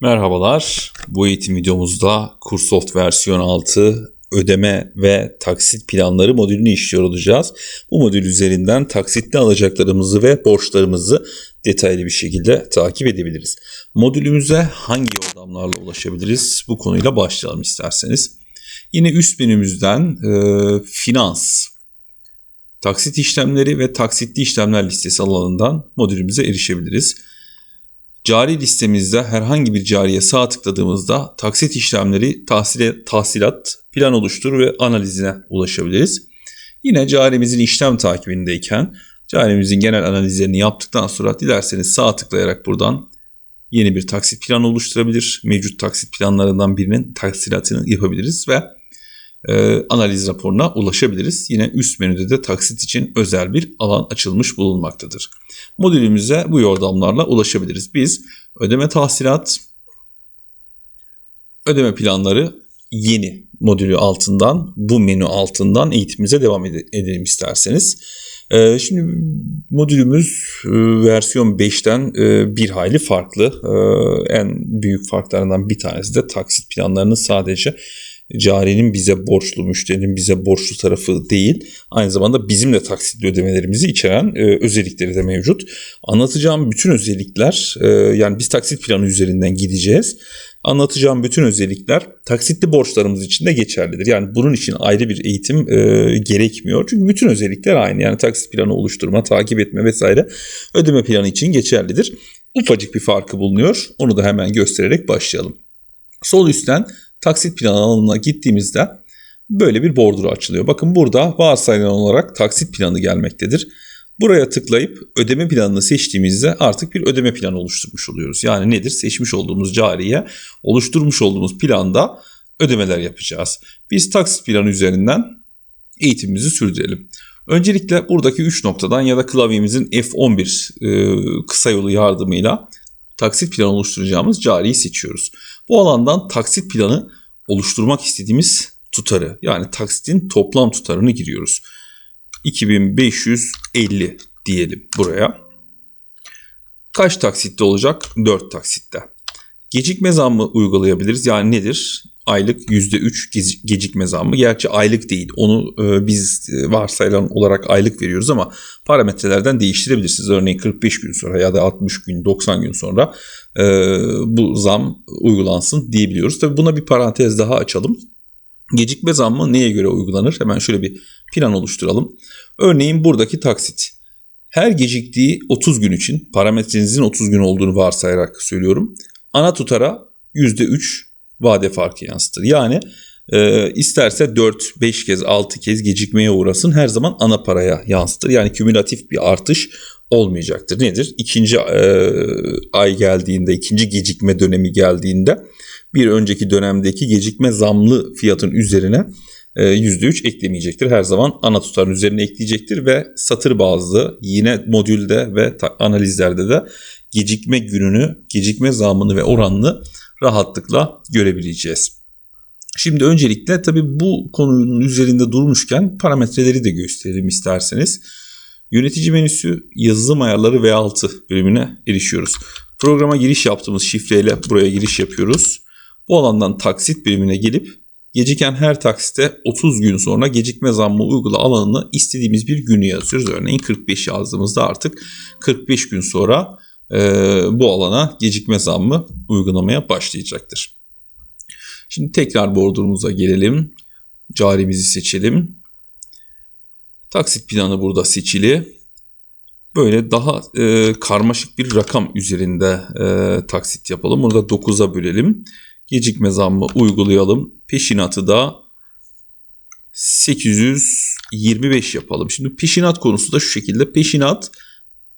Merhabalar. Bu eğitim videomuzda Kursoft versiyon 6 ödeme ve taksit planları modülünü işliyor olacağız. Bu modül üzerinden taksitle alacaklarımızı ve borçlarımızı detaylı bir şekilde takip edebiliriz. Modülümüze hangi yordamlarla ulaşabiliriz? Bu konuyla başlayalım isterseniz. Yine üst menümüzden e, finans, taksit işlemleri ve taksitli işlemler listesi alanından modülümüze erişebiliriz. Cari listemizde herhangi bir cariye sağ tıkladığımızda taksit işlemleri tahsile, tahsilat, plan oluştur ve analizine ulaşabiliriz. Yine carimizin işlem takibindeyken carimizin genel analizlerini yaptıktan sonra dilerseniz sağ tıklayarak buradan yeni bir taksit planı oluşturabilir. Mevcut taksit planlarından birinin tahsilatını yapabiliriz ve e, analiz raporuna ulaşabiliriz. Yine üst menüde de taksit için özel bir alan açılmış bulunmaktadır. Modülümüze bu yordamlarla ulaşabiliriz. Biz ödeme tahsilat, ödeme planları yeni modülü altından, bu menü altından eğitimimize devam edelim isterseniz. Ee, şimdi modülümüz e, versiyon 5'ten e, bir hayli farklı. En büyük farklarından bir tanesi de taksit planlarının sadece carinin bize borçlu, müşterinin bize borçlu tarafı değil. Aynı zamanda bizim de taksitli ödemelerimizi içeren e, özellikleri de mevcut. Anlatacağım bütün özellikler e, yani biz taksit planı üzerinden gideceğiz. Anlatacağım bütün özellikler taksitli borçlarımız için de geçerlidir. Yani bunun için ayrı bir eğitim e, gerekmiyor. Çünkü bütün özellikler aynı. Yani taksit planı oluşturma, takip etme vesaire ödeme planı için geçerlidir. Ufacık bir farkı bulunuyor. Onu da hemen göstererek başlayalım. Sol üstten taksit planı alanına gittiğimizde böyle bir bordro açılıyor. Bakın burada varsayılan olarak taksit planı gelmektedir. Buraya tıklayıp ödeme planını seçtiğimizde artık bir ödeme planı oluşturmuş oluyoruz. Yani nedir? Seçmiş olduğumuz cariye oluşturmuş olduğumuz planda ödemeler yapacağız. Biz taksit planı üzerinden eğitimimizi sürdürelim. Öncelikle buradaki 3 noktadan ya da klavyemizin F11 e, kısa yolu yardımıyla taksit planı oluşturacağımız cariyi seçiyoruz. Bu alandan taksit planı oluşturmak istediğimiz tutarı yani taksitin toplam tutarını giriyoruz. 2550 diyelim buraya. Kaç taksitte olacak? 4 taksitte. Gecikme zammı uygulayabiliriz. Yani nedir? Aylık %3 gecikme zammı. Gerçi aylık değil. Onu e, biz varsayılan olarak aylık veriyoruz ama parametrelerden değiştirebilirsiniz. Örneğin 45 gün sonra ya da 60 gün, 90 gün sonra e, bu zam uygulansın diyebiliyoruz. Tabii buna bir parantez daha açalım. Gecikme zammı neye göre uygulanır? Hemen şöyle bir plan oluşturalım. Örneğin buradaki taksit. Her geciktiği 30 gün için parametrenizin 30 gün olduğunu varsayarak söylüyorum. Ana tutara %3 vade farkı yansıtır. Yani e, isterse 4, 5 kez, 6 kez gecikmeye uğrasın her zaman ana paraya yansıtır. Yani kümülatif bir artış olmayacaktır. Nedir? İkinci e, ay geldiğinde, ikinci gecikme dönemi geldiğinde bir önceki dönemdeki gecikme zamlı fiyatın üzerine %3 e, eklemeyecektir. Her zaman ana tutarın üzerine ekleyecektir ve satır bazlı yine modülde ve analizlerde de gecikme gününü, gecikme zamını ve oranını rahatlıkla görebileceğiz. Şimdi öncelikle tabii bu konunun üzerinde durmuşken parametreleri de gösterelim isterseniz. Yönetici menüsü yazılım ayarları V6 bölümüne erişiyoruz. Programa giriş yaptığımız şifreyle buraya giriş yapıyoruz. Bu alandan taksit bölümüne gelip geciken her taksite 30 gün sonra gecikme zammı uygula alanını istediğimiz bir günü yazıyoruz. Örneğin 45 yazdığımızda artık 45 gün sonra e, bu alana gecikme zammı uygulamaya başlayacaktır. Şimdi tekrar bordurumuza gelelim. Carimizi seçelim. Taksit planı burada seçili. Böyle daha e, karmaşık bir rakam üzerinde e, taksit yapalım. Burada 9'a bölelim. Gecikme zammı uygulayalım. Peşinatı da 825 yapalım. Şimdi peşinat konusu da şu şekilde. Peşinat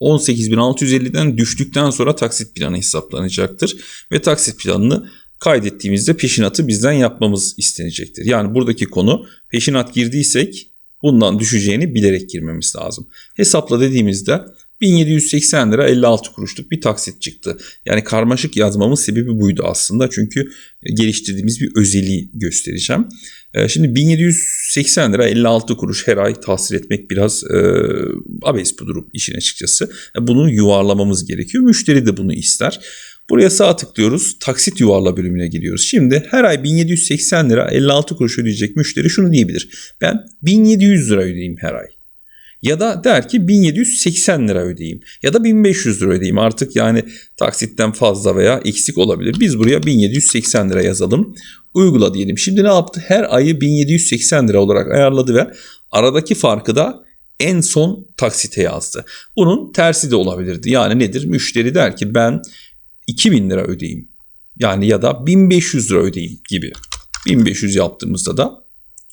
18.650'den düştükten sonra taksit planı hesaplanacaktır. Ve taksit planını kaydettiğimizde peşinatı bizden yapmamız istenecektir. Yani buradaki konu peşinat girdiysek bundan düşeceğini bilerek girmemiz lazım. Hesapla dediğimizde 1780 lira 56 kuruşluk bir taksit çıktı. Yani karmaşık yazmamın sebebi buydu aslında. Çünkü geliştirdiğimiz bir özelliği göstereceğim. Ee, şimdi 1780 lira 56 kuruş her ay tahsil etmek biraz e, abes bu durum işin açıkçası. Bunu yuvarlamamız gerekiyor. Müşteri de bunu ister. Buraya sağ tıklıyoruz. Taksit yuvarla bölümüne giriyoruz. Şimdi her ay 1780 lira 56 kuruş ödeyecek müşteri şunu diyebilir. Ben 1700 lira ödeyeyim her ay. Ya da der ki 1780 lira ödeyeyim. Ya da 1500 lira ödeyeyim. Artık yani taksitten fazla veya eksik olabilir. Biz buraya 1780 lira yazalım. Uygula diyelim. Şimdi ne yaptı? Her ayı 1780 lira olarak ayarladı ve aradaki farkı da en son taksite yazdı. Bunun tersi de olabilirdi. Yani nedir? Müşteri der ki ben 2000 lira ödeyeyim. Yani ya da 1500 lira ödeyeyim gibi. 1500 yaptığımızda da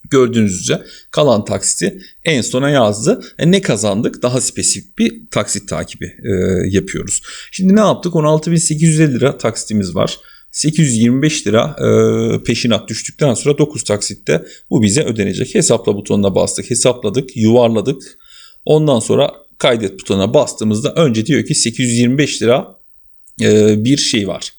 gördüğünüz üzere kalan taksiti en sona yazdı. E ne kazandık? Daha spesifik bir taksit takibi e, yapıyoruz. Şimdi ne yaptık? 16.850 lira taksitimiz var. 825 lira e, peşinat düştükten sonra 9 taksitte bu bize ödenecek. Hesapla butonuna bastık, hesapladık, yuvarladık. Ondan sonra kaydet butonuna bastığımızda önce diyor ki 825 lira e, bir şey var.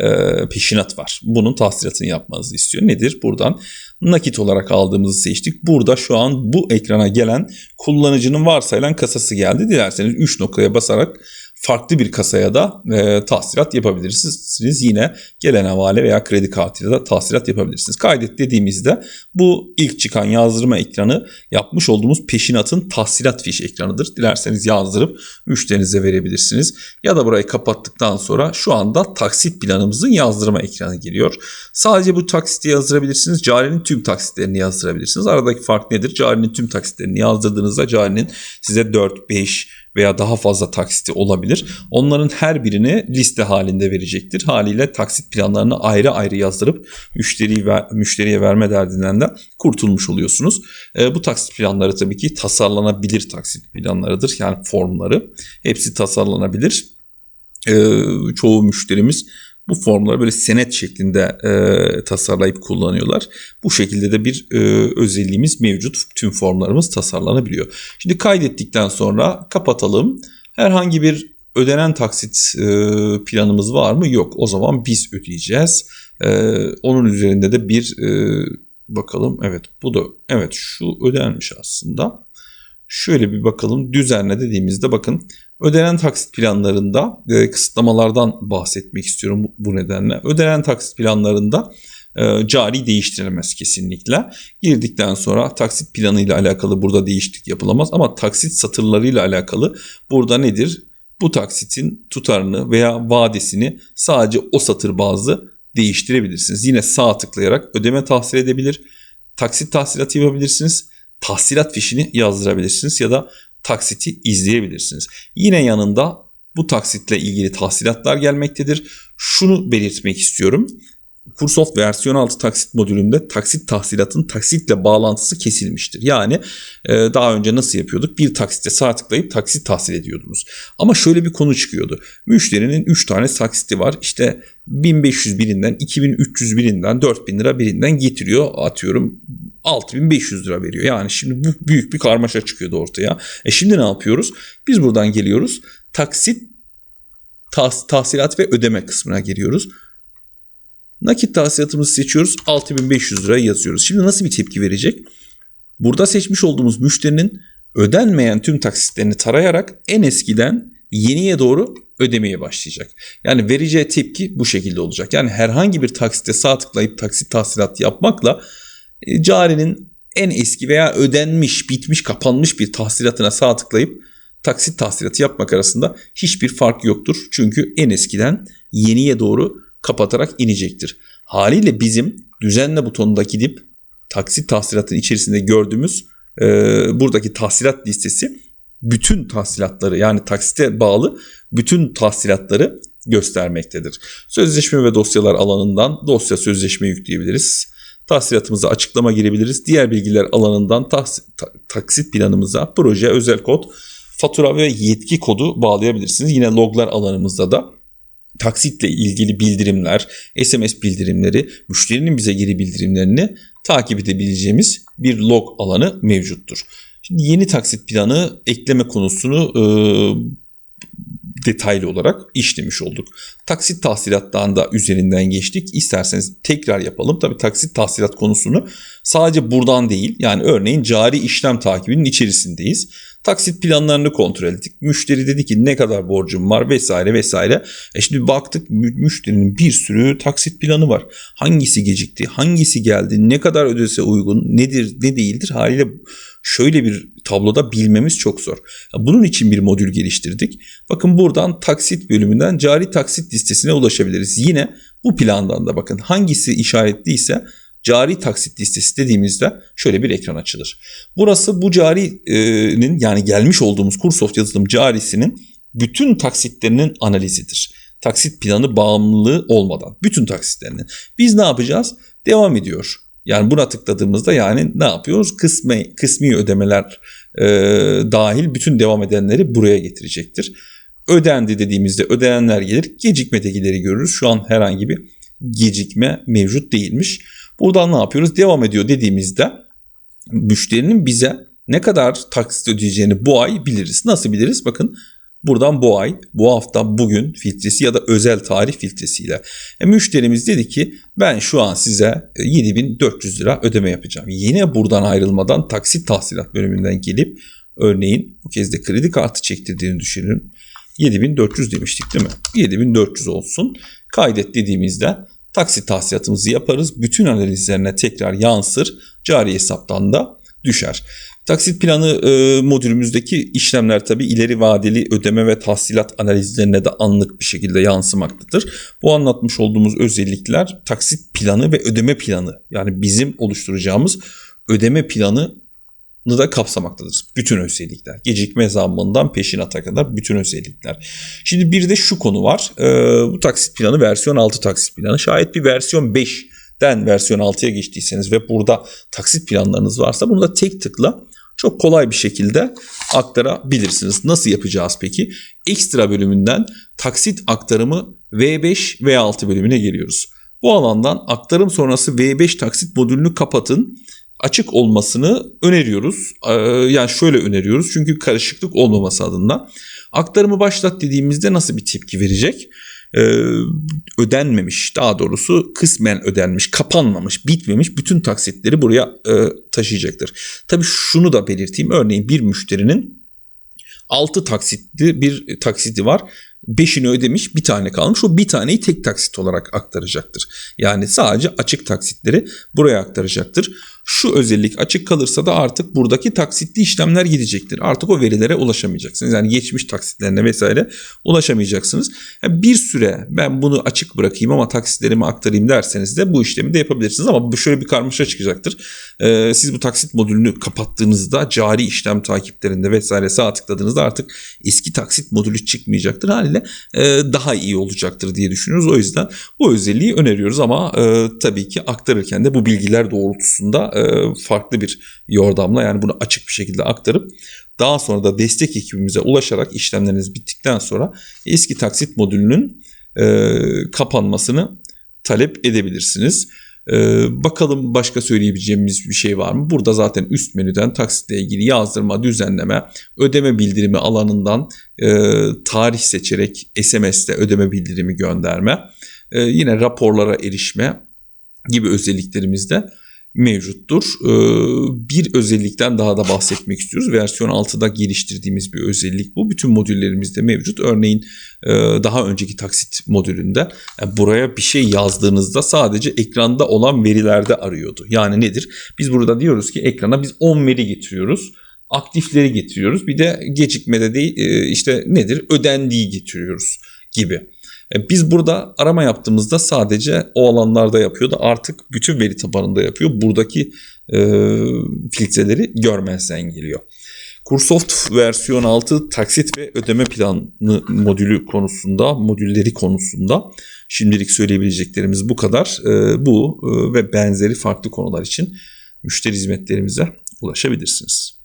E, peşinat var. Bunun tahsilatını yapmanızı istiyor. Nedir? Buradan nakit olarak aldığımızı seçtik. Burada şu an bu ekrana gelen kullanıcının varsayılan kasası geldi. Dilerseniz 3 noktaya basarak farklı bir kasaya da e, tahsilat yapabilirsiniz. Yine gelen havale veya kredi kartıyla da tahsilat yapabilirsiniz. Kaydet dediğimizde bu ilk çıkan yazdırma ekranı yapmış olduğumuz peşinatın tahsilat fiş ekranıdır. Dilerseniz yazdırıp müşterinize verebilirsiniz. Ya da burayı kapattıktan sonra şu anda taksit planımızın yazdırma ekranı geliyor. Sadece bu taksiti yazdırabilirsiniz. Carinin tüm taksitlerini yazdırabilirsiniz. Aradaki fark nedir? Carinin tüm taksitlerini yazdırdığınızda carinin size 4, 5, veya daha fazla taksiti olabilir. Onların her birini liste halinde verecektir. Haliyle taksit planlarını ayrı ayrı yazdırıp müşteriyi ver, müşteriye verme derdinden de kurtulmuş oluyorsunuz. E, bu taksit planları tabii ki tasarlanabilir taksit planlarıdır. Yani formları hepsi tasarlanabilir. E, çoğu müşterimiz bu formları böyle senet şeklinde e, tasarlayıp kullanıyorlar. Bu şekilde de bir e, özelliğimiz mevcut. Tüm formlarımız tasarlanabiliyor. Şimdi kaydettikten sonra kapatalım. Herhangi bir ödenen taksit e, planımız var mı? Yok. O zaman biz ödeyeceğiz. E, onun üzerinde de bir e, bakalım. Evet bu da evet şu ödenmiş aslında. Şöyle bir bakalım düzenle dediğimizde bakın ödenen taksit planlarında e, kısıtlamalardan bahsetmek istiyorum bu, nedenle. Ödenen taksit planlarında e, cari değiştirilemez kesinlikle. Girdikten sonra taksit planı ile alakalı burada değişiklik yapılamaz ama taksit satırlarıyla alakalı burada nedir? Bu taksitin tutarını veya vadesini sadece o satır bazlı değiştirebilirsiniz. Yine sağ tıklayarak ödeme tahsil edebilir, taksit tahsilatı yapabilirsiniz tahsilat fişini yazdırabilirsiniz ya da taksiti izleyebilirsiniz. Yine yanında bu taksitle ilgili tahsilatlar gelmektedir. Şunu belirtmek istiyorum. Kursoft versiyon 6 taksit modülünde taksit tahsilatın taksitle bağlantısı kesilmiştir. Yani e, daha önce nasıl yapıyorduk? Bir taksitte sağ tıklayıp taksit tahsil ediyordunuz. Ama şöyle bir konu çıkıyordu. Müşterinin 3 tane taksiti var. İşte 1500 birinden, 2300 birinden, 4000 lira birinden getiriyor. Atıyorum 6500 lira veriyor. Yani şimdi bu büyük bir karmaşa çıkıyordu ortaya. E şimdi ne yapıyoruz? Biz buradan geliyoruz. Taksit tahs tahsilat ve ödeme kısmına geliyoruz. Nakit tahsilatımızı seçiyoruz. 6500 lira yazıyoruz. Şimdi nasıl bir tepki verecek? Burada seçmiş olduğumuz müşterinin ödenmeyen tüm taksitlerini tarayarak en eskiden yeniye doğru ödemeye başlayacak. Yani vereceği tepki bu şekilde olacak. Yani herhangi bir taksite sağ tıklayıp taksit tahsilat yapmakla e, carinin en eski veya ödenmiş, bitmiş, kapanmış bir tahsilatına sağ tıklayıp taksit tahsilatı yapmak arasında hiçbir fark yoktur. Çünkü en eskiden yeniye doğru kapatarak inecektir. Haliyle bizim düzenle butonunda gidip taksit tahsilatın içerisinde gördüğümüz e, buradaki tahsilat listesi bütün tahsilatları yani taksite bağlı bütün tahsilatları göstermektedir. Sözleşme ve dosyalar alanından dosya sözleşme yükleyebiliriz. Tahsilatımıza açıklama girebiliriz. Diğer bilgiler alanından tahs- ta- taksit planımıza proje, özel kod, fatura ve yetki kodu bağlayabilirsiniz. Yine loglar alanımızda da taksitle ilgili bildirimler, SMS bildirimleri, müşterinin bize geri bildirimlerini takip edebileceğimiz bir log alanı mevcuttur. Şimdi yeni taksit planı ekleme konusunu e, detaylı olarak işlemiş olduk. Taksit tahsilattan da üzerinden geçtik. İsterseniz tekrar yapalım. Tabi taksit tahsilat konusunu sadece buradan değil yani örneğin cari işlem takibinin içerisindeyiz. Taksit planlarını kontrol ettik. Müşteri dedi ki ne kadar borcum var vesaire vesaire. E şimdi baktık müşterinin bir sürü taksit planı var. Hangisi gecikti, hangisi geldi, ne kadar ödese uygun, nedir, ne değildir haliyle şöyle bir tabloda bilmemiz çok zor. Bunun için bir modül geliştirdik. Bakın buradan taksit bölümünden cari taksit listesine ulaşabiliriz. Yine bu plandan da bakın hangisi işaretliyse cari taksit listesi dediğimizde şöyle bir ekran açılır. Burası bu carinin yani gelmiş olduğumuz Kursoft yazılım carisinin bütün taksitlerinin analizidir. Taksit planı bağımlılığı olmadan bütün taksitlerinin. Biz ne yapacağız? Devam ediyor. Yani buna tıkladığımızda yani ne yapıyoruz? Kısmi, kısmi ödemeler e, dahil bütün devam edenleri buraya getirecektir. Ödendi dediğimizde ödenenler gelir. Gecikmedekileri görürüz. Şu an herhangi bir gecikme mevcut değilmiş. Buradan ne yapıyoruz? Devam ediyor dediğimizde müşterinin bize ne kadar taksit ödeyeceğini bu ay biliriz. Nasıl biliriz? Bakın buradan bu ay, bu hafta, bugün filtresi ya da özel tarih filtresiyle. E, müşterimiz dedi ki ben şu an size 7400 lira ödeme yapacağım. Yine buradan ayrılmadan taksit tahsilat bölümünden gelip örneğin bu kez de kredi kartı çektirdiğini düşünün. 7400 demiştik değil mi? 7400 olsun. Kaydet dediğimizde taksit tahsilatımızı yaparız. Bütün analizlerine tekrar yansır. Cari hesaptan da düşer. Taksit planı e, modülümüzdeki işlemler tabi ileri vadeli ödeme ve tahsilat analizlerine de anlık bir şekilde yansımaktadır. Bu anlatmış olduğumuz özellikler taksit planı ve ödeme planı yani bizim oluşturacağımız ödeme planı da kapsamaktadır. Bütün özellikler. Gecikme zammından peşinata kadar bütün özellikler. Şimdi bir de şu konu var. Ee, bu taksit planı versiyon 6 taksit planı. Şayet bir versiyon 5'den versiyon 6'ya geçtiyseniz ve burada taksit planlarınız varsa bunu da tek tıkla çok kolay bir şekilde aktarabilirsiniz. Nasıl yapacağız peki? Ekstra bölümünden taksit aktarımı V5 V6 bölümüne geliyoruz. Bu alandan aktarım sonrası V5 taksit modülünü kapatın açık olmasını öneriyoruz. Yani şöyle öneriyoruz çünkü karışıklık olmaması adına. Aktarımı başlat dediğimizde nasıl bir tepki verecek? ödenmemiş daha doğrusu kısmen ödenmiş, kapanmamış, bitmemiş bütün taksitleri buraya taşıyacaktır. Tabii şunu da belirteyim. Örneğin bir müşterinin 6 taksitli bir taksiti var. 5'ini ödemiş bir tane kalmış. O bir taneyi tek taksit olarak aktaracaktır. Yani sadece açık taksitleri buraya aktaracaktır. Şu özellik açık kalırsa da artık buradaki taksitli işlemler gidecektir. Artık o verilere ulaşamayacaksınız. Yani geçmiş taksitlerine vesaire ulaşamayacaksınız. Yani bir süre ben bunu açık bırakayım ama taksitlerimi aktarayım derseniz de bu işlemi de yapabilirsiniz. Ama şöyle bir karmaşa çıkacaktır. Ee, siz bu taksit modülünü kapattığınızda cari işlem takiplerinde vesaire sağ tıkladığınızda artık eski taksit modülü çıkmayacaktır. Haliyle e, daha iyi olacaktır diye düşünüyoruz. O yüzden bu özelliği öneriyoruz ama e, tabii ki aktarırken de bu bilgiler doğrultusunda e, farklı bir yordamla yani bunu açık bir şekilde aktarıp daha sonra da destek ekibimize ulaşarak işlemleriniz bittikten sonra eski taksit modülünün e, kapanmasını talep edebilirsiniz. Ee, bakalım başka söyleyebileceğimiz bir şey var mı? Burada zaten üst menüden taksitle ilgili yazdırma, düzenleme, ödeme bildirimi alanından e, tarih seçerek SMS'te ödeme bildirimi gönderme, e, yine raporlara erişme gibi özelliklerimizde mevcuttur. Ee, bir özellikten daha da bahsetmek istiyoruz. Versiyon 6'da geliştirdiğimiz bir özellik bu. Bütün modüllerimizde mevcut. Örneğin e, daha önceki taksit modülünde e, buraya bir şey yazdığınızda sadece ekranda olan verilerde arıyordu. Yani nedir? Biz burada diyoruz ki ekrana biz 10 veri getiriyoruz aktifleri getiriyoruz. Bir de gecikmede değil e, işte nedir ödendiği getiriyoruz gibi. E, biz burada arama yaptığımızda sadece o alanlarda yapıyordu. Artık bütün veri tabanında yapıyor. Buradaki e, filtreleri görmezden geliyor. Kursoft versiyon 6 taksit ve ödeme planı modülü konusunda, modülleri konusunda şimdilik söyleyebileceklerimiz bu kadar. E, bu e, ve benzeri farklı konular için müşteri hizmetlerimize ulaşabilirsiniz.